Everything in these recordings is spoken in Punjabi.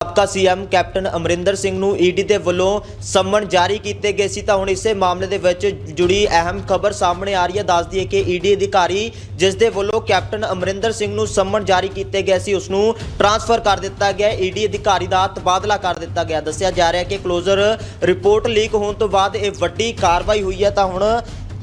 ਸਾਬਕਾ ਸੀਐਮ ਕੈਪਟਨ ਅਮਰਿੰਦਰ ਸਿੰਘ ਨੂੰ ਈਡੀ ਦੇ ਵੱਲੋਂ ਸੰਮਨ ਜਾਰੀ ਕੀਤੇ ਗਏ ਸੀ ਤਾਂ ਹੁਣ ਇਸੇ ਮਾਮਲੇ ਦੇ ਵਿੱਚ ਜੁੜੀ ਅਹਿਮ ਖਬਰ ਸਾਹਮਣੇ ਆ ਰਹੀ ਹੈ। ਦੱਸਦੀ ਹੈ ਕਿ ਈਡੀ ਅਧਿਕਾਰੀ ਜਿਸ ਦੇ ਵੱਲੋਂ ਕੈਪਟਨ ਅਮਰਿੰਦਰ ਸਿੰਘ ਨੂੰ ਸੰਮਨ ਜਾਰੀ ਕੀਤੇ ਗਏ ਸੀ, ਉਸ ਨੂੰ ਟਰਾਂਸਫਰ ਕਰ ਦਿੱਤਾ ਗਿਆ ਈਡੀ ਅਧਿਕਾਰੀ ਦਾ ਤਬਾਦਲਾ ਕਰ ਦਿੱਤਾ ਗਿਆ। ਦੱਸਿਆ ਜਾ ਰਿਹਾ ਹੈ ਕਿ ਕਲੋਜ਼ਰ ਰਿਪੋਰਟ ਲੀਕ ਹੋਣ ਤੋਂ ਬਾਅਦ ਇਹ ਵੱਡੀ ਕਾਰਵਾਈ ਹੋਈ ਹੈ ਤਾਂ ਹੁਣ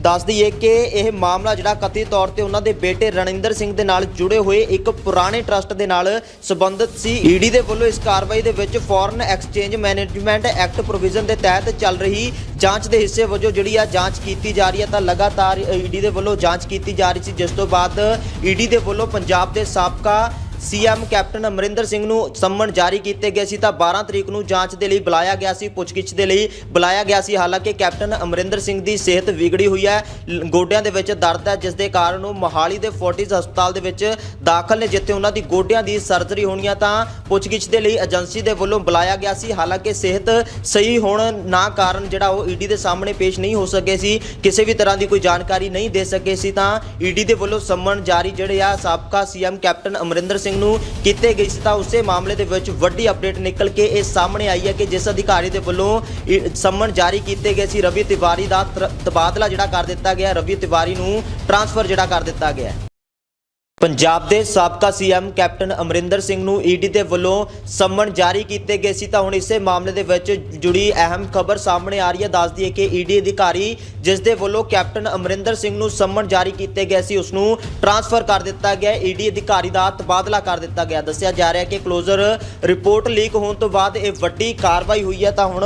ਦੱਸ ਦਈਏ ਕਿ ਇਹ ਮਾਮਲਾ ਜਿਹੜਾ ਕਥਿਤ ਤੌਰ ਤੇ ਉਹਨਾਂ ਦੇ ਬੇਟੇ ਰਣਿੰਦਰ ਸਿੰਘ ਦੇ ਨਾਲ ਜੁੜੇ ਹੋਏ ਇੱਕ ਪੁਰਾਣੇ ਟਰਸਟ ਦੇ ਨਾਲ ਸੰਬੰਧਿਤ ਸੀ। ਈਡੀ ਦੇ ਵੱਲੋਂ ਇਸ ਕਾਰਵਾਈ ਦੇ ਵਿੱਚ foreign exchange management act provision ਦੇ ਤਹਿਤ ਚੱਲ ਰਹੀ ਜਾਂਚ ਦੇ ਹਿੱਸੇ ਵਜੋਂ ਜਿਹੜੀ ਆ ਜਾਂਚ ਕੀਤੀ ਜਾ ਰਹੀ ਹੈ ਤਾਂ ਲਗਾਤਾਰ ਈਡੀ ਦੇ ਵੱਲੋਂ ਜਾਂਚ ਕੀਤੀ ਜਾ ਰਹੀ ਸੀ। ਜਿਸ ਤੋਂ ਬਾਅਦ ਈਡੀ ਦੇ ਵੱਲੋਂ ਪੰਜਾਬ ਦੇ ਸਾਬਕਾ ਸੀਐਮ ਕੈਪਟਨ ਅਮਰਿੰਦਰ ਸਿੰਘ ਨੂੰ ਸੰਮਨ ਜਾਰੀ ਕੀਤੇ ਗਏ ਸੀ ਤਾਂ 12 ਤਰੀਕ ਨੂੰ ਜਾਂਚ ਦੇ ਲਈ ਬੁਲਾਇਆ ਗਿਆ ਸੀ, ਪੁੱਛਗਿੱਛ ਦੇ ਲਈ ਬੁਲਾਇਆ ਗਿਆ ਸੀ। ਹਾਲਾਂਕਿ ਕੈਪਟਨ ਅਮਰਿੰਦਰ ਸਿੰਘ ਦੀ ਸਿਹਤ ਵਿਗੜੀ ਹੋਈ ਹੈ। ਗੋਡਿਆਂ ਦੇ ਵਿੱਚ ਦਰਦ ਹੈ, ਜਿਸ ਦੇ ਕਾਰਨ ਉਹ ਮੋਹਾਲੀ ਦੇ ਫੋਰਟਿਸ ਹਸਪਤਾਲ ਦੇ ਵਿੱਚ ਦਾਖਲ ਨੇ। ਜਿੱਥੇ ਉਹਨਾਂ ਦੀ ਗੋਡਿਆਂ ਦੀ ਸਰਜਰੀ ਹੋਣੀ ਆ ਤਾਂ ਪੁੱਛਗਿੱਛ ਦੇ ਲਈ ਏਜੰਸੀ ਦੇ ਵੱਲੋਂ ਬੁਲਾਇਆ ਗਿਆ ਸੀ। ਹਾਲਾਂਕਿ ਸਿਹਤ ਸਹੀ ਹੋਣ ਨਾ ਕਾਰਨ ਜਿਹੜਾ ਉਹ ਈਡੀ ਦੇ ਸਾਹਮਣੇ ਪੇਸ਼ ਨਹੀਂ ਹੋ ਸਕੇ ਸੀ। ਕਿਸੇ ਵੀ ਤਰ੍ਹਾਂ ਦੀ ਕੋਈ ਜਾਣਕਾਰੀ ਨਹੀਂ ਦੇ ਸਕੇ ਸੀ ਤਾਂ ਈਡੀ ਦੇ ਵੱਲੋਂ ਸੰਮਨ ਜਾਰੀ ਜਿਹੜੇ ਆ, ਸਾਬਕਾ ਸੀਐਮ ਕੈਪਟਨ ਅਮਰਿੰਦਰ ਸਿੰਘ ਨੂੰ ਕੀਤੇ ਗਈ ਸੀ ਤਾਂ ਉਸੇ ਮਾਮਲੇ ਦੇ ਵਿੱਚ ਵੱਡੀ ਅਪਡੇਟ ਨਿਕਲ ਕੇ ਇਹ ਸਾਹਮਣੇ ਆਈ ਹੈ ਕਿ ਜਿਸ ਅਧਿਕਾਰੀ ਦੇ ਵੱਲੋਂ ਇਹ ਸੰਮਨ ਜਾਰੀ ਕੀਤੇ ਗਏ ਸੀ, ਰਵੀ ਤਿਵਾਰੀ ਦਾ ਤਬਾਦਲਾ ਜਿਹੜਾ ਕਰ ਦਿੱਤਾ ਗਿਆ, ਰਵੀ ਤਿਵਾਰੀ ਨੂੰ ਟਰਾਂਸਫਰ ਜਿਹੜਾ ਕਰ ਦਿੱਤਾ ਗਿਆ ਪੰਜਾਬ ਦੇ ਸਾਬਕਾ ਸੀਐਮ ਕੈਪਟਨ ਅਮਰਿੰਦਰ ਸਿੰਘ ਨੂੰ ਈਡੀ ਦੇ ਵੱਲੋਂ ਸੰਮਨ ਜਾਰੀ ਕੀਤੇ ਗਏ ਸੀ ਤਾਂ ਹੁਣ ਇਸੇ ਮਾਮਲੇ ਦੇ ਵਿੱਚ ਜੁੜੀ ਅਹਿਮ ਖਬਰ ਸਾਹਮਣੇ ਆ ਰਹੀ ਹੈ। ਦੱਸਦੀ ਹੈ ਕਿ ਈਡੀ ਅਧਿਕਾਰੀ ਜਿਸ ਦੇ ਵੱਲੋਂ ਕੈਪਟਨ ਅਮਰਿੰਦਰ ਸਿੰਘ ਨੂੰ ਸੰਮਨ ਜਾਰੀ ਕੀਤੇ ਗਏ ਸੀ, ਉਸ ਨੂੰ ਟਰਾਂਸਫਰ ਕਰ ਦਿੱਤਾ ਗਿਆ ਈਡੀ ਅਧਿਕਾਰੀ ਦਾ ਤਬਾਦਲਾ ਕਰ ਦਿੱਤਾ ਗਿਆ। ਦੱਸਿਆ ਜਾ ਰਿਹਾ ਹੈ ਕਿ ਕਲੋਜ਼ਰ ਰਿਪੋਰਟ ਲੀਕ ਹੋਣ ਤੋਂ ਬਾਅਦ ਇਹ ਵੱਡੀ ਕਾਰਵਾਈ ਹੋਈ ਹੈ ਤਾਂ ਹੁਣ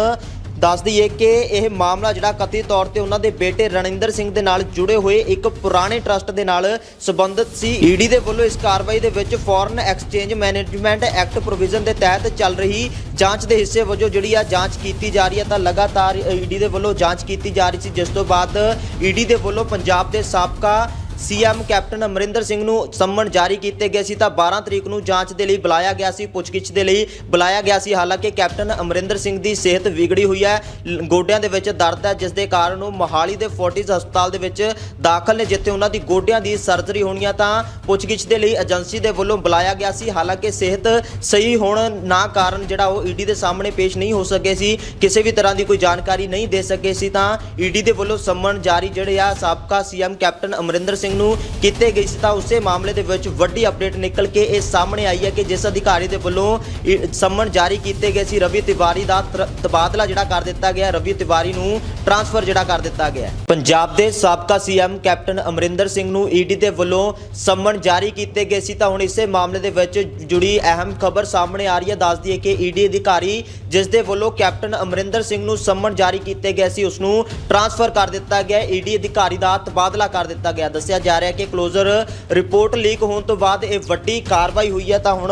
ਦੱਸ ਦਈਏ ਕਿ ਇਹ ਮਾਮਲਾ ਜਿਹੜਾ ਕਥਿਤ ਤੌਰ ਤੇ ਉਹਨਾਂ ਦੇ ਬੇਟੇ ਰਣਿੰਦਰ ਸਿੰਘ ਦੇ ਨਾਲ ਜੁੜੇ ਹੋਏ ਇੱਕ ਪੁਰਾਣੇ ਟਰਸਟ ਦੇ ਨਾਲ ਸੰਬੰਧਿਤ ਸੀ। ਈਡੀ ਦੇ ਵੱਲੋਂ ਇਸ ਕਾਰਵਾਈ ਦੇ ਵਿੱਚ foreign exchange management act provision ਦੇ ਤਹਿਤ ਚੱਲ ਰਹੀ ਜਾਂਚ ਦੇ ਹਿੱਸੇ ਵਜੋਂ ਜਿਹੜੀ ਆ ਜਾਂਚ ਕੀਤੀ ਜਾ ਰਹੀ ਹੈ ਤਾਂ ਲਗਾਤਾਰ ਈਡੀ ਦੇ ਵੱਲੋਂ ਜਾਂਚ ਕੀਤੀ ਜਾ ਰਹੀ ਸੀ, ਜਿਸ ਤੋਂ ਬਾਅਦ ਈਡੀ ਦੇ ਵੱਲੋਂ ਪੰਜਾਬ ਦੇ ਸਾਬਕਾ ਸੀਐਮ ਕੈਪਟਨ ਅਮਰਿੰਦਰ ਸਿੰਘ ਨੂੰ ਸੰਮਨ ਜਾਰੀ ਕੀਤੇ ਗਏ ਸੀ ਤਾਂ 12 ਤਰੀਕ ਨੂੰ ਜਾਂਚ ਦੇ ਲਈ ਬੁਲਾਇਆ ਗਿਆ ਸੀ, ਪੁੱਛਗਿੱਛ ਦੇ ਲਈ ਬੁਲਾਇਆ ਗਿਆ ਸੀ। ਹਾਲਾਂਕਿ ਕੈਪਟਨ ਅਮਰਿੰਦਰ ਸਿੰਘ ਦੀ ਸਿਹਤ ਵਿਗੜੀ ਹੋਈ ਹੈ ਗੋਡਿਆਂ ਦੇ ਵਿੱਚ ਦਰਦ ਹੈ, ਜਿਸ ਦੇ ਕਾਰਨ ਉਹ ਮੋਹਾਲੀ ਦੇ ਫੋਰਟਿਸ ਹਸਪਤਾਲ ਦੇ ਵਿੱਚ ਦਾਖਲ ਨੇ, ਜਿੱਥੇ ਉਹਨਾਂ ਦੀ ਗੋਡਿਆਂ ਦੀ ਸਰਜਰੀ ਹੋਣੀ ਆ ਤਾਂ ਪੁੱਛਗਿੱਛ ਦੇ ਲਈ ਏਜੰਸੀ ਦੇ ਵੱਲੋਂ ਬੁਲਾਇਆ ਗਿਆ ਸੀ। ਹਾਲਾਂਕਿ ਸਿਹਤ ਸਹੀ ਹੋਣ ਨਾ ਕਾਰਨ ਜਿਹੜਾ ਉਹ ਈਡੀ ਦੇ ਸਾਹਮਣੇ ਪੇਸ਼ ਨਹੀਂ ਹੋ ਸਕੇ ਸੀ, ਕਿਸੇ ਵੀ ਤਰ੍ਹਾਂ ਦੀ ਕੋਈ ਜਾਣਕਾਰੀ ਨਹੀਂ ਦੇ ਸਕੇ ਸੀ ਤਾਂ ਈਡੀ ਦੇ ਵੱਲੋਂ ਸੰਮਨ ਜਾਰੀ ਜਿਹੜੇ ਆ, ਸਾਬਕਾ ਸੀਐਮ ਕੈਪਟਨ ਅਮਰਿੰਦਰ ਸਿੰਘ ਨੂੰ ਕੀਤੇ ਗਈ ਸੀ ਤਾਂ ਉਸੇ ਮਾਮਲੇ ਦੇ ਵਿੱਚ ਵੱਡੀ ਅਪਡੇਟ ਨਿਕਲ ਕੇ ਇਹ ਸਾਹਮਣੇ ਆਈ ਹੈ ਕਿ ਜਿਸ ਅਧਿਕਾਰੀ ਦੇ ਵੱਲੋਂ ਇਹ ਸੰਮਨ ਜਾਰੀ ਕੀਤੇ ਗਏ ਸੀ। ਰਵੀ ਤਿਵਾਰੀ ਦਾ ਤਬਾਦਲਾ ਜਿਹੜਾ ਕਰ ਦਿੱਤਾ ਗਿਆ। ਰਵੀ ਤਿਵਾਰੀ ਨੂੰ ਟਰਾਂਸਫਰ ਜਿਹੜਾ ਕਰ ਦਿੱਤਾ ਗਿਆ ਪੰਜਾਬ ਦੇ ਸਾਬਕਾ ਸੀਐਮ ਕੈਪਟਨ ਅਮਰਿੰਦਰ ਸਿੰਘ ਨੂੰ ਈਡੀ ਦੇ ਵੱਲੋਂ ਸੰਮਨ ਜਾਰੀ ਕੀਤੇ ਗਏ ਸੀ ਤਾਂ ਹੁਣ ਇਸੇ ਮਾਮਲੇ ਦੇ ਵਿੱਚ ਜੁੜੀ ਅਹਿਮ ਖਬਰ ਸਾਹਮਣੇ ਆ ਰਹੀ ਹੈ। ਦੱਸਦੀ ਹੈ ਕਿ ਈਡੀ ਅਧਿਕਾਰੀ ਜਿਸ ਦੇ ਵੱਲੋਂ ਕੈਪਟਨ ਅਮਰਿੰਦਰ ਸਿੰਘ ਨੂੰ ਸੰਮਨ ਜਾਰੀ ਕੀਤੇ ਗਏ ਸੀ, ਉਸ ਨੂੰ ਟਰਾਂਸਫਰ ਕਰ ਦਿੱਤਾ ਗਿਆ ਈਡੀ ਅਧਿਕਾਰੀ ਦਾ ਤਬਾਦਲਾ ਕਰ ਦਿੱਤਾ ਗਿਆ। ਦੱਸਿਆ ਜਾ ਰਿਹਾ ਕਿ ਕਲੋਜ਼ਰ ਰਿਪੋਰਟ ਲੀਕ ਹੋਣ ਤੋਂ ਬਾਅਦ ਇਹ ਵੱਡੀ ਕਾਰਵਾਈ ਹੋਈ ਹੈ ਤਾਂ ਹੁਣ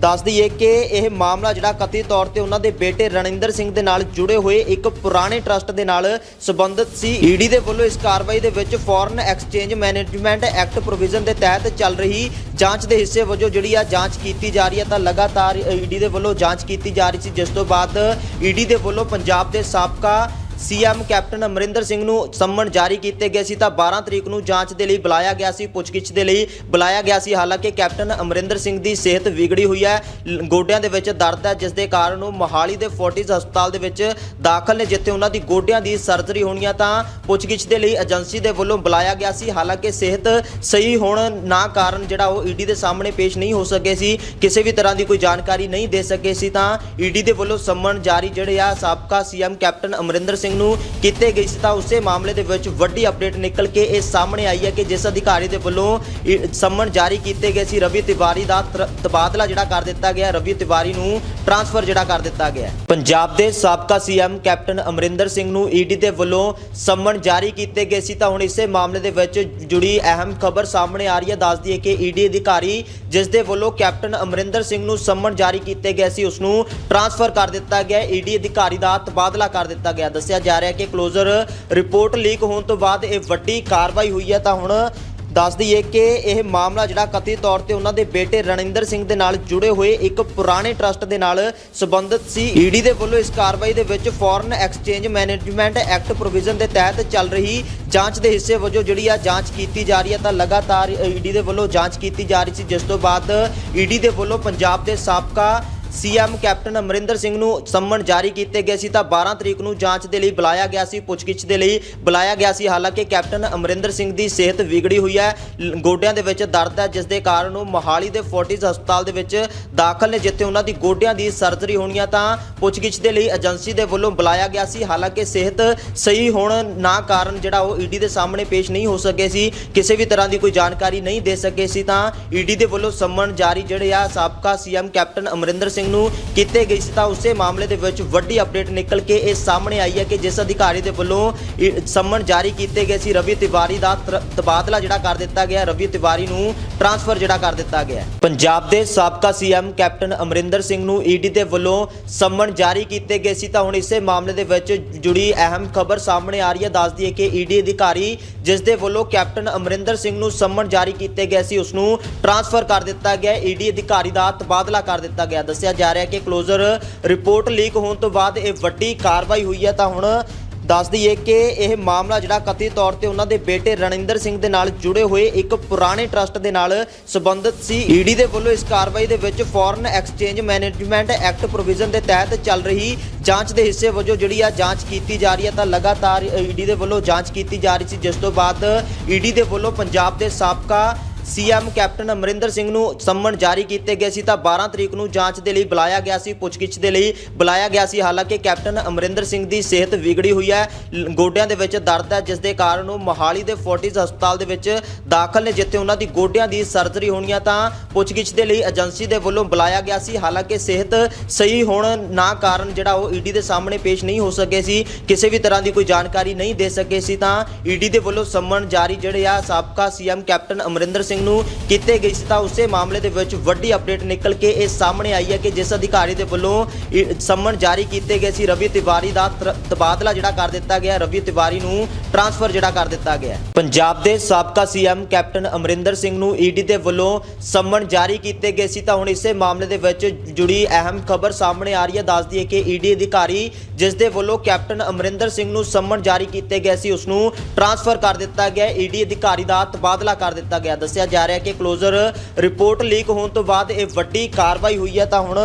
ਦੱਸ ਦਈਏ ਕਿ ਇਹ ਮਾਮਲਾ ਜਿਹੜਾ ਕਥਿਤ ਤੌਰ ਤੇ ਉਹਨਾਂ ਦੇ ਬੇਟੇ ਰਣਿੰਦਰ ਸਿੰਘ ਦੇ ਨਾਲ ਜੁੜੇ ਹੋਏ ਇੱਕ ਪੁਰਾਣੇ ਟਰਸਟ ਦੇ ਨਾਲ ਸੰਬੰਧਿਤ ਸੀ। ਈਡੀ ਦੇ ਵੱਲੋਂ ਇਸ ਕਾਰਵਾਈ ਦੇ ਵਿੱਚ foreign exchange management act provision ਦੇ ਤਹਿਤ ਚੱਲ ਰਹੀ ਜਾਂਚ ਦੇ ਹਿੱਸੇ ਵਜੋਂ ਜਿਹੜੀ ਆ ਜਾਂਚ ਕੀਤੀ ਜਾ ਰਹੀ ਹੈ ਤਾਂ ਲਗਾਤਾਰ ਈਡੀ ਦੇ ਵੱਲੋਂ ਜਾਂਚ ਕੀਤੀ ਜਾ ਰਹੀ ਸੀ। ਜਿਸ ਤੋਂ ਬਾਅਦ ਈਡੀ ਦੇ ਵੱਲੋਂ ਪੰਜਾਬ ਦੇ ਸਾਬਕਾ ਸੀਐਮ ਕੈਪਟਨ ਅਮਰਿੰਦਰ ਸਿੰਘ ਨੂੰ ਸੰਮਨ ਜਾਰੀ ਕੀਤੇ ਗਏ ਸੀ ਤਾਂ 12 ਤਰੀਕ ਨੂੰ ਜਾਂਚ ਦੇ ਲਈ ਬੁਲਾਇਆ ਗਿਆ ਸੀ, ਪੁੱਛਗਿੱਛ ਦੇ ਲਈ ਬੁਲਾਇਆ ਗਿਆ ਸੀ। ਹਾਲਾਂਕਿ ਕੈਪਟਨ ਅਮਰਿੰਦਰ ਸਿੰਘ ਦੀ ਸਿਹਤ ਵਿਗੜੀ ਹੋਈ ਹੈ। ਗੋਡਿਆਂ ਦੇ ਵਿੱਚ ਦਰਦ ਹੈ, ਜਿਸ ਦੇ ਕਾਰਨ ਉਹ ਮੋਹਾਲੀ ਦੇ ਫੋਰਟਿਸ ਹਸਪਤਾਲ ਦੇ ਵਿੱਚ ਦਾਖਲ ਨੇ, ਜਿੱਥੇ ਉਹਨਾਂ ਦੀ ਗੋਡਿਆਂ ਦੀ ਸਰਜਰੀ ਹੋਣੀ ਆ ਤਾਂ ਪੁੱਛਗਿੱਛ ਦੇ ਲਈ ਏਜੰਸੀ ਦੇ ਵੱਲੋਂ ਬੁਲਾਇਆ ਗਿਆ ਸੀ। ਹਾਲਾਂਕਿ ਸਿਹਤ ਸਹੀ ਹੋਣ ਨਾ ਕਾਰਨ ਜਿਹੜਾ ਉਹ ਈਡੀ ਦੇ ਸਾਹਮਣੇ ਪੇਸ਼ ਨਹੀਂ ਹੋ ਸਕੇ ਸੀ। ਕਿਸੇ ਵੀ ਤਰ੍ਹਾਂ ਦੀ ਕੋਈ ਜਾਣਕਾਰੀ ਨਹੀਂ ਦੇ ਸਕੇ ਸੀ ਤਾਂ ਈਡੀ ਦੇ ਵੱਲੋਂ ਸੰਮਨ ਜਾਰੀ ਜਿਹੜੇ ਆ, ਸਾਬਕਾ ਸੀਐਮ ਕੈਪਟਨ ਅਮਰਿੰਦਰ ਸਿੰਘ ਨੂੰ ਕੀਤੇ ਗਈ ਸੀ ਤਾਂ ਉਸੇ ਮਾਮਲੇ ਦੇ ਵਿੱਚ ਵੱਡੀ ਅਪਡੇਟ ਨਿਕਲ ਕੇ ਇਹ ਸਾਹਮਣੇ ਆਈ ਹੈ ਕਿ ਜਿਸ ਅਧਿਕਾਰੀ ਦੇ ਵੱਲੋਂ ਇਹ ਸੰਮਨ ਜਾਰੀ ਕੀਤੇ ਗਏ ਸੀ, ਰਵੀ ਤਿਵਾਰੀ ਦਾ ਤਬਾਦਲਾ ਜਿਹੜਾ ਕਰ ਦਿੱਤਾ ਗਿਆ, ਰਵੀ ਤਿਵਾਰੀ ਨੂੰ ਟਰਾਂਸਫਰ ਜਿਹੜਾ ਕਰ ਦਿੱਤਾ ਗਿਆ ਪੰਜਾਬ ਦੇ ਸਾਬਕਾ ਸੀਐਮ ਕੈਪਟਨ ਅਮਰਿੰਦਰ ਸਿੰਘ ਨੂੰ ਈਡੀ ਦੇ ਵੱਲੋਂ ਸੰਮਨ ਜਾਰੀ ਕੀਤੇ ਗਏ ਸੀ ਤਾਂ ਹੁਣ ਇਸੇ ਮਾਮਲੇ ਦੇ ਵਿੱਚ ਜੁੜੀ ਅਹਿਮ ਖਬਰ ਸਾਹਮਣੇ ਆ ਰਹੀ ਹੈ। ਦੱਸਦੀ ਹੈ ਕਿ ਈਡੀ ਅਧਿਕਾਰੀ ਜਿਸ ਦੇ ਵੱਲੋਂ ਕੈਪਟਨ ਅਮਰਿੰਦਰ ਸਿੰਘ ਨੂੰ ਸੰਮਨ ਜਾਰੀ ਕੀਤੇ ਗਏ ਸੀ ਉਸ ਨੂੰ ਟਰਾਂਸਫਰ ਕਰ ਦਿੱਤਾ ਗਿਆ। ਈਡੀ ਅਧਿਕਾਰੀ ਦਾ ਤਬਾਦਲਾ ਕਰ ਦਿੱਤਾ ਗਿਆ। ਦੱਸਿਆ ਜਾ ਰਿਹਾ ਕਿ ਕਲੋਜ਼ਰ ਰਿਪੋਰਟ ਲੀਕ ਹੋਣ ਤੋਂ ਬਾਅਦ ਇਹ ਵੱਡੀ ਕਾਰਵਾਈ ਹੋਈ ਹੈ ਤਾਂ ਹੁਣ ਦੱਸ ਦਈਏ ਕਿ ਇਹ ਮਾਮਲਾ ਜਿਹੜਾ ਕਥਿਤ ਤੌਰ ਤੇ ਉਹਨਾਂ ਦੇ ਬੇਟੇ ਰਣਿੰਦਰ ਸਿੰਘ ਦੇ ਨਾਲ ਜੁੜੇ ਹੋਏ ਇੱਕ ਪੁਰਾਣੇ ਟਰਸਟ ਦੇ ਨਾਲ ਸੰਬੰਧਿਤ ਸੀ। ਈਡੀ ਦੇ ਵੱਲੋਂ ਇਸ ਕਾਰਵਾਈ ਦੇ ਵਿੱਚ foreign exchange management act provision ਦੇ ਤਹਿਤ ਚੱਲ ਰਹੀ ਜਾਂਚ ਦੇ ਹਿੱਸੇ ਵਜੋਂ ਜਿਹੜੀ ਆ ਜਾਂਚ ਕੀਤੀ ਜਾ ਰਹੀ ਹੈ ਤਾਂ ਲਗਾਤਾਰ ਈਡੀ ਦੇ ਵੱਲੋਂ ਜਾਂਚ ਕੀਤੀ ਜਾ ਰਹੀ ਸੀ। ਜਿਸ ਤੋਂ ਬਾਅਦ ਈਡੀ ਦੇ ਵੱਲੋਂ ਪੰਜਾਬ ਦੇ ਸਾਬਕਾ ਸੀਐਮ ਕੈਪਟਨ ਅਮਰਿੰਦਰ ਸਿੰਘ ਨੂੰ ਸੰਮਨ ਜਾਰੀ ਕੀਤੇ ਗਏ ਸੀ ਤਾਂ 12 ਤਰੀਕ ਨੂੰ ਜਾਂਚ ਦੇ ਲਈ ਬੁਲਾਇਆ ਗਿਆ ਸੀ, ਪੁੱਛਗਿੱਛ ਦੇ ਲਈ ਬੁਲਾਇਆ ਗਿਆ ਸੀ। ਹਾਲਾਂਕਿ ਕੈਪਟਨ ਅਮਰਿੰਦਰ ਸਿੰਘ ਦੀ ਸਿਹਤ ਵਿਗੜੀ ਹੋਈ ਹੈ। ਗੋਡਿਆਂ ਦੇ ਵਿੱਚ ਦਰਦ ਹੈ, ਜਿਸ ਦੇ ਕਾਰਨ ਉਹ ਮੋਹਾਲੀ ਦੇ ਫੋਰਟਿਸ ਹਸਪਤਾਲ ਦੇ ਵਿੱਚ ਦਾਖਲ ਨੇ, ਜਿੱਥੇ ਉਹਨਾਂ ਦੀ ਗੋਡਿਆਂ ਦੀ ਸਰਜਰੀ ਹੋਣੀ ਆ ਤਾਂ ਪੁੱਛਗਿੱਛ ਦੇ ਲਈ ਏਜੰਸੀ ਦੇ ਵੱਲੋਂ ਬੁਲਾਇਆ ਗਿਆ ਸੀ। ਹਾਲਾਂਕਿ ਸਿਹਤ ਸਹੀ ਹੋਣ ਨਾ ਕਾਰਨ ਜਿਹੜਾ ਉਹ ਈਡੀ ਦੇ ਸਾਹਮਣੇ ਪੇਸ਼ ਨਹੀਂ ਹੋ ਸਕੇ ਸੀ, ਕਿਸੇ ਵੀ ਤਰ੍ਹਾਂ ਦੀ ਕੋਈ ਜਾਣਕਾਰੀ ਨਹੀਂ ਦੇ ਸਕੇ ਸੀ ਤਾਂ ਈਡੀ ਦੇ ਵੱਲੋਂ ਸੰਮਣ ਜਾਰੀ ਜਿਹੜੇ ਆ, ਸਾਬਕਾ ਸੀਐਮ ਕੈਪਟਨ ਅਮਰਿੰਦਰ ਸਿੰਘ ਨੂੰ ਕੀਤੇ ਗਈ ਸੀ ਤਾਂ ਉਸੇ ਮਾਮਲੇ ਦੇ ਵਿੱਚ ਵੱਡੀ ਅਪਡੇਟ ਨਿਕਲ ਕੇ ਇਹ ਸਾਹਮਣੇ ਆਈ ਹੈ ਕਿ ਜਿਸ ਅਧਿਕਾਰੀ ਦੇ ਵੱਲੋਂ ਇਹ ਜਾਰੀ ਕੀਤੇ ਗਏ ਸੀ, ਰਵੀ ਤਿਵਾਰੀ ਦਾ ਤਬਾਦਲਾ ਜਿਹੜਾ ਕਰ ਦਿੱਤਾ ਗਿਆ, ਰਵੀ ਤਿਵਾਰੀ ਨੂੰ ਟਰਾਂਸਫਰ ਜਿਹੜਾ ਕਰ ਦਿੱਤਾ ਗਿਆ ਪੰਜਾਬ ਦੇ ਸਾਬਕਾ ਸੀਐਮ ਕੈਪਟਨ ਅਮਰਿੰਦਰ ਸਿੰਘ ਨੂੰ ਈਡੀ ਦੇ ਵੱਲੋਂ ਸੰਮਣ ਜਾਰੀ ਕੀਤੇ ਗਏ ਸੀ ਤਾਂ ਹੁਣ ਇਸੇ ਮਾਮਲੇ ਦੇ ਵਿੱਚ ਜੁੜੀ ਅਹਿਮ ਖਬਰ ਸਾਹਮਣੇ ਆ ਰਹੀ ਹੈ। ਦੱਸਦੀ ਹੈ ਕਿ ਈਡੀ ਅਧਿਕਾਰੀ ਜਿਸ ਦੇ ਵੱਲੋਂ ਕੈਪਟਨ ਅਮਰਿੰਦਰ ਸਿੰਘ ਨੂੰ ਸੰਮਣ ਜਾਰੀ ਕੀਤੇ ਗਏ ਸੀ, ਉਸ ਨੂੰ ਟਰਾਂਸਫਰ ਕਰ ਦਿੱਤਾ ਗਿਆ ਈਡੀ ਅਧਿਕਾਰੀ ਦਾ ਤਬਾਦਲਾ ਕਰ ਦਿੱਤਾ ਗਿਆ। ਦੱਸਿਆ ਜਾ ਰਿਹਾ ਕਿ ਕਲੋਜ਼ਰ ਰਿਪੋਰਟ ਲੀਕ ਹੋਣ ਤੋਂ ਬਾਅਦ ਇਹ ਵੱਡੀ ਕਾਰਵਾਈ ਹੋਈ ਹੈ, ਤਾਂ ਹੁਣ ਦੱਸ ਦਈਏ ਕਿ ਇਹ ਮਾਮਲਾ ਜਿਹੜਾ ਕਥਿਤ ਤੌਰ ਤੇ ਉਹਨਾਂ ਦੇ ਬੇਟੇ ਰਣਿੰਦਰ ਸਿੰਘ ਦੇ ਨਾਲ ਜੁੜੇ ਹੋਏ ਇੱਕ ਪੁਰਾਣੇ ਟਰਸਟ ਦੇ ਨਾਲ ਸੰਬੰਧਿਤ ਸੀ। ਈਡੀ ਦੇ ਵੱਲੋਂ ਇਸ ਕਾਰਵਾਈ ਦੇ ਵਿੱਚ foreign exchange management act provision ਦੇ ਤਹਿਤ ਚੱਲ ਰਹੀ ਜਾਂਚ ਦੇ ਹਿੱਸੇ ਵਜੋਂ ਜਿਹੜੀ ਆ ਜਾਂਚ ਕੀਤੀ ਜਾ ਰਹੀ ਹੈ, ਤਾਂ ਲਗਾਤਾਰ ਈਡੀ ਦੇ ਵੱਲੋਂ ਜਾਂਚ ਕੀਤੀ ਜਾ ਰਹੀ ਸੀ, ਜਿਸ ਤੋਂ ਬਾਅਦ ਈਡੀ ਦੇ ਵੱਲੋਂ ਪੰਜਾਬ ਦੇ ਸਾਬਕਾ ਸੀਐਮ ਕੈਪਟਨ ਅਮਰਿੰਦਰ ਸਿੰਘ ਨੂੰ ਸੰਮਨ ਜਾਰੀ ਕੀਤੇ ਗਏ ਸੀ ਤਾਂ 12 ਤਰੀਕ ਨੂੰ ਜਾਂਚ ਦੇ ਲਈ ਬੁਲਾਇਆ ਗਿਆ ਸੀ, ਪੁੱਛਗਿੱਛ ਦੇ ਲਈ ਬੁਲਾਇਆ ਗਿਆ ਸੀ। ਹਾਲਾਂਕਿ ਕੈਪਟਨ ਅਮਰਿੰਦਰ ਸਿੰਘ ਦੀ ਸਿਹਤ ਵਿਗੜੀ ਹੋਈ ਹੈ ਗੋਡਿਆਂ ਦੇ ਵਿੱਚ ਦਰਦ ਹੈ, ਜਿਸ ਦੇ ਕਾਰਨ ਉਹ ਮੋਹਾਲੀ ਦੇ ਫੋਰਟਿਸ ਹਸਪਤਾਲ ਦੇ ਵਿੱਚ ਦਾਖਲ ਨੇ, ਜਿੱਥੇ ਉਹਨਾਂ ਦੀ ਗੋਡਿਆਂ ਦੀ ਸਰਜਰੀ ਹੋਣੀ ਹੈ ਤਾਂ ਪੁੱਛਗਿੱਛ ਦੇ ਲਈ ਏਜੰਸੀ ਦੇ ਵੱਲੋਂ ਬੁਲਾਇਆ ਗਿਆ ਸੀ। ਹਾਲਾਂਕਿ ਸਿਹਤ ਸਹੀ ਹੋਣ ਨਾ ਕਾਰਨ ਜਿਹੜਾ ਉਹ ਈਡੀ ਦੇ ਸਾਹਮਣੇ ਪੇਸ਼ ਨਹੀਂ ਹੋ ਸਕੇ ਸੀ, ਕਿਸੇ ਵੀ ਤਰ੍ਹਾਂ ਦੀ ਕੋਈ ਜਾਣਕਾਰੀ ਨਹੀਂ ਦੇ ਸਕੇ ਸੀ ਤਾਂ ਈਡੀ ਦੇ ਵੱਲੋਂ ਸੰਮਣ ਜਾਰੀ ਜਿਹੜੇ ਆ, ਸਾਬਕਾ ਸੀਐਮ ਕੈਪਟਨ ਅਮਰਿੰਦਰ ਸਿੰਘ ਨੂੰ ਕੀਤੇ ਗਈ ਸੀ ਤਾਂ ਉਸੇ ਮਾਮਲੇ ਦੇ ਵਿੱਚ ਵੱਡੀ ਅਪਡੇਟ ਨਿਕਲ ਕੇ ਇਹ ਸਾਹਮਣੇ ਆਈ ਹੈ ਕਿ ਜਿਸ ਅਧਿਕਾਰੀ ਦੇ ਵੱਲੋਂ ਇਹ ਜਾਰੀ ਕੀਤੇ ਗਏ ਸੀ। ਰਵੀ ਤਿਵਾਰੀ ਦਾ ਤਬਾਦਲਾ ਜਿਹੜਾ ਕਰ ਦਿੱਤਾ ਗਿਆ। ਰਵੀ ਤਿਵਾਰੀ ਨੂੰ ਟਰਾਂਸਫਰ ਜਿਹੜਾ ਕਰ ਦਿੱਤਾ ਗਿਆ ਪੰਜਾਬ ਦੇ ਸਾਬਕਾ ਸੀਐਮ ਕੈਪਟਨ ਅਮਰਿੰਦਰ ਸਿੰਘ ਨੂੰ ਈਡੀ ਦੇ ਵੱਲੋਂ ਸੰਮਨ ਜਾਰੀ ਕੀਤੇ ਗਏ ਸੀ ਤਾਂ ਹੁਣ ਇਸੇ ਮਾਮਲੇ ਦੇ ਵਿੱਚ ਜੁੜੀ ਅਹਿਮ ਖਬਰ ਸਾਹਮਣੇ ਆ ਰਹੀ ਹੈ। ਦੱਸਦੀ ਹੈ ਕਿ ਈਡੀ ਅਧਿਕਾਰੀ ਜਿਸ ਦੇ ਵੱਲੋਂ ਕੈਪਟਨ ਅਮਰਿੰਦਰ ਸਿੰਘ ਨੂੰ ਸੰਮਣ ਜਾਰੀ ਕੀਤੇ ਗਏ ਸੀ, ਉਸ ਨੂੰ ਟਰਾਂਸਫਰ ਕਰ ਦਿੱਤਾ ਗਿਆ ਈਡੀ ਅਧਿਕਾਰੀ ਦਾ ਤਬਾਦਲਾ ਕਰ ਦਿੱਤਾ ਗਿਆ। ਦੱਸਿਆ ਜਾ ਰਿਹਾ ਕਿ ਕਲੋਜ਼ਰ ਰਿਪੋਰਟ ਲੀਕ ਹੋਣ ਤੋਂ ਬਾਅਦ ਇਹ ਵੱਡੀ ਕਾਰਵਾਈ ਹੋਈ ਹੈ ਤਾਂ ਹੁਣ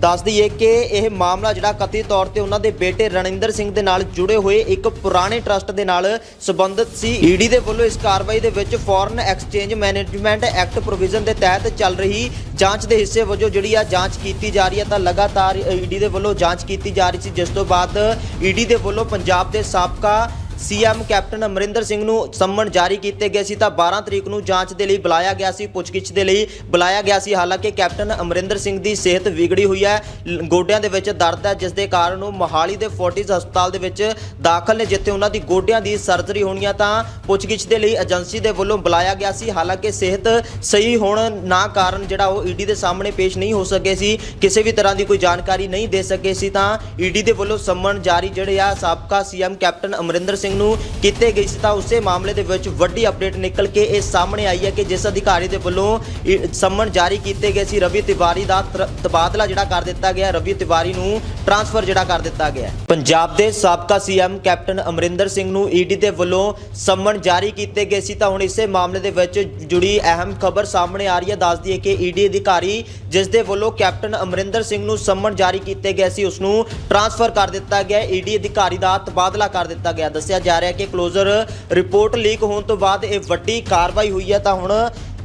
ਦੱਸ ਦਈਏ ਕਿ ਇਹ ਮਾਮਲਾ ਜਿਹੜਾ ਕਥਿਤ ਤੌਰ ਤੇ ਉਹਨਾਂ ਦੇ ਬੇਟੇ ਰਣਿੰਦਰ ਸਿੰਘ ਦੇ ਨਾਲ ਜੁੜੇ ਹੋਏ ਇੱਕ ਪੁਰਾਣੇ ਟਰਸਟ ਦੇ ਨਾਲ ਸੰਬੰਧਿਤ ਸੀ। ਈਡੀ ਦੇ ਵੱਲੋਂ ਇਸ ਕਾਰਵਾਈ ਦੇ ਵਿੱਚ foreign exchange management act provision ਦੇ ਤਹਿਤ ਚੱਲ ਰਹੀ ਜਾਂਚ ਦੇ ਹਿੱਸੇ ਵਜੋਂ ਜਿਹੜੀ ਆ ਜਾਂਚ ਕੀਤੀ ਜਾ ਰਹੀ ਹੈ ਤਾਂ ਲਗਾਤਾਰ ਈਡੀ ਦੇ ਵੱਲੋਂ ਜਾਂਚ ਕੀਤੀ ਜਾ ਰਹੀ ਸੀ। ਜਿਸ ਤੋਂ ਬਾਅਦ ਈਡੀ ਦੇ ਵੱਲੋਂ ਪੰਜਾਬ ਦੇ ਸਾਬਕਾ ਸੀਐਮ ਕੈਪਟਨ ਅਮਰਿੰਦਰ ਸਿੰਘ ਨੂੰ ਸੰਮਣ ਜਾਰੀ ਕੀਤੇ ਗਏ ਸੀ ਤਾਂ 12 ਤਰੀਕ ਨੂੰ ਜਾਂਚ ਦੇ ਲਈ ਬੁਲਾਇਆ ਗਿਆ ਸੀ, ਪੁੱਛਗਿੱਛ ਦੇ ਲਈ ਬੁਲਾਇਆ ਗਿਆ ਸੀ। ਹਾਲਾਂਕਿ ਕੈਪਟਨ ਅਮਰਿੰਦਰ ਸਿੰਘ ਦੀ ਸਿਹਤ ਵਿਗੜੀ ਹੋਈ ਹੈ। ਗੋਡਿਆਂ ਦੇ ਵਿੱਚ ਦਰਦ ਹੈ, ਜਿਸ ਦੇ ਕਾਰਨ ਉਹ ਮੋਹਾਲੀ ਦੇ ਫੋਰਟਿਸ ਹਸਪਤਾਲ ਦੇ ਵਿੱਚ ਦਾਖਲ ਨੇ, ਜਿੱਥੇ ਉਹਨਾਂ ਦੀ ਗੋਡਿਆਂ ਦੀ ਸਰਜਰੀ ਹੋਣੀ ਆ ਤਾਂ ਪੁੱਛਗਿੱਛ ਦੇ ਲਈ ਏਜੰਸੀ ਦੇ ਵੱਲੋਂ ਬੁਲਾਇਆ ਗਿਆ ਸੀ। ਹਾਲਾਂਕਿ ਸਿਹਤ ਸਹੀ ਹੋਣ ਨਾ ਕਾਰਨ ਜਿਹੜਾ ਉਹ ਈਡੀ ਦੇ ਸਾਹਮਣੇ ਪੇਸ਼ ਨਹੀਂ ਹੋ ਸਕੇ ਸੀ। ਕਿਸੇ ਵੀ ਤਰ੍ਹਾਂ ਦੀ ਕੋਈ ਜਾਣਕਾਰੀ ਨਹੀਂ ਦੇ ਸਕੇ ਸੀ ਤਾਂ ਈਡੀ ਦੇ ਵੱਲੋਂ ਸੰਮਣ ਜਾਰੀ ਜਿਹੜੇ ਆ, ਸਾਬਕਾ ਸੀਐਮ ਕੈਪਟਨ ਅਮਰਿੰਦਰ ਸਿੰਘ ਨੂੰ ਕੀਤੇ ਗਈ ਸੀ ਤਾਂ ਉਸੇ ਮਾਮਲੇ ਦੇ ਵਿੱਚ ਵੱਡੀ ਅਪਡੇਟ ਨਿਕਲ ਕੇ ਇਹ ਸਾਹਮਣੇ ਆਈ ਹੈ ਕਿ ਜਿਸ ਅਧਿਕਾਰੀ ਦੇ ਵੱਲੋਂ ਇਹ ਜਾਰੀ ਕੀਤੇ ਗਏ ਸੀ, ਰਵੀ ਤਿਵਾਰੀ ਦਾ ਤਬਾਦਲਾ ਜਿਹੜਾ ਕਰ ਦਿੱਤਾ ਗਿਆ, ਰਵੀ ਤਿਵਾਰੀ ਨੂੰ ਟਰਾਂਸਫਰ ਜਿਹੜਾ ਕਰ ਦਿੱਤਾ ਗਿਆ ਪੰਜਾਬ ਦੇ ਸਾਬਕਾ ਸੀਐਮ ਕੈਪਟਨ ਅਮਰਿੰਦਰ ਸਿੰਘ ਨੂੰ ਈਡੀ ਦੇ ਵੱਲੋਂ ਸੰਮਣ ਜਾਰੀ ਕੀਤੇ ਗਏ ਸੀ ਤਾਂ ਹੁਣ ਇਸੇ ਮਾਮਲੇ ਦੇ ਵਿੱਚ ਜੁੜੀ ਅਹਿਮ ਖਬਰ ਸਾਹਮਣੇ ਆ ਰਹੀ ਹੈ। ਦੱਸਦੀ ਹੈ ਕਿ ਈਡੀ ਅਧਿਕਾਰੀ ਜਿਸ ਦੇ ਵੱਲੋਂ ਕੈਪਟਨ ਅਮਰਿੰਦਰ ਸਿੰਘ ਨੂੰ ਸੰਮਣ ਜਾਰੀ ਕੀਤੇ ਗਏ ਸੀ ਉਸ ਨੂੰ ਟਰਾਂਸਫਰ ਕਰ ਦਿੱਤਾ ਗਿਆ। ਈਡੀ ਅਧਿਕਾਰੀ ਦਾ ਤਬਾਦਲਾ ਕਰ ਦਿੱਤਾ ਗਿਆ। ਦੱਸਿਆ ਜਾ ਰਿਹਾ ਕਿ ਕਲੋਜ਼ਰ ਰਿਪੋਰਟ ਲੀਕ ਹੋਣ ਤੋਂ ਬਾਅਦ ਇਹ ਵੱਡੀ ਕਾਰਵਾਈ ਹੋਈ ਹੈ ਤਾਂ ਹੁਣ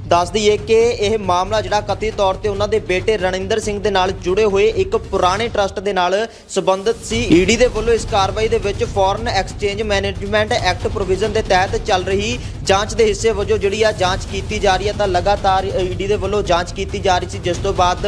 ਦੱਸ ਦਈਏ ਕਿ ਇਹ ਮਾਮਲਾ ਜਿਹੜਾ ਕਥਿਤ ਤੌਰ ਤੇ ਉਹਨਾਂ ਦੇ ਬੇਟੇ ਰਣਿੰਦਰ ਸਿੰਘ ਦੇ ਨਾਲ ਜੁੜੇ ਹੋਏ ਇੱਕ ਪੁਰਾਣੇ ਟਰਸਟ ਦੇ ਨਾਲ ਸੰਬੰਧਿਤ ਸੀ। ਈਡੀ ਦੇ ਵੱਲੋਂ ਇਸ ਕਾਰਵਾਈ ਦੇ ਵਿੱਚ foreign exchange management act provision ਦੇ ਤਹਿਤ ਚੱਲ ਰਹੀ ਜਾਂਚ ਦੇ ਹਿੱਸੇ ਵਜੋਂ ਜਿਹੜੀ ਆ ਜਾਂਚ ਕੀਤੀ ਜਾ ਰਹੀ ਹੈ ਤਾਂ ਲਗਾਤਾਰ ਈਡੀ ਦੇ ਵੱਲੋਂ ਜਾਂਚ ਕੀਤੀ ਜਾ ਰਹੀ ਸੀ। ਜਿਸ ਤੋਂ ਬਾਅਦ